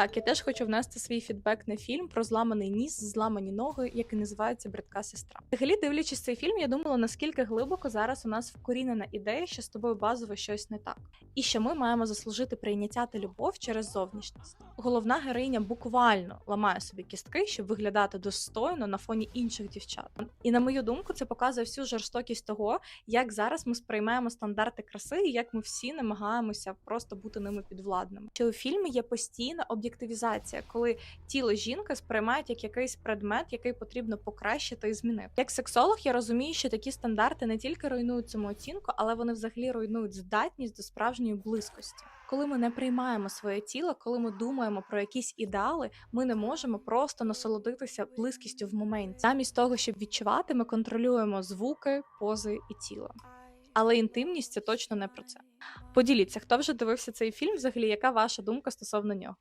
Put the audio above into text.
Так, я теж хочу внести свій фідбек на фільм про зламаний ніс, зламані ноги, який називається Бридка сестра. Взагалі, дивлячись цей фільм, я думала, наскільки глибоко зараз у нас вкорінена ідея, що з тобою базово щось не так, і що ми маємо заслужити прийняття та любов через зовнішність. Головна героїня буквально ламає собі кістки, щоб виглядати достойно на фоні інших дівчат. І на мою думку, це показує всю жорстокість того, як зараз ми сприймаємо стандарти краси, і як ми всі намагаємося просто бути ними підвладними. Що у фільмі є постійна об'єктивізація, коли тіло жінки сприймають як якийсь предмет, який потрібно покращити і змінити. Як сексолог, я розумію, що такі стандарти не тільки руйнують самооцінку, але вони взагалі руйнують здатність до справжньої близькості. Коли ми не приймаємо своє тіло, коли ми думаємо про якісь ідеали, ми не можемо просто насолодитися близькістю в моменті. Замість того, щоб відчувати, ми контролюємо звуки, пози і тіло. Але інтимність це точно не про це. Поділіться, хто вже дивився цей фільм, взагалі, яка ваша думка стосовно нього?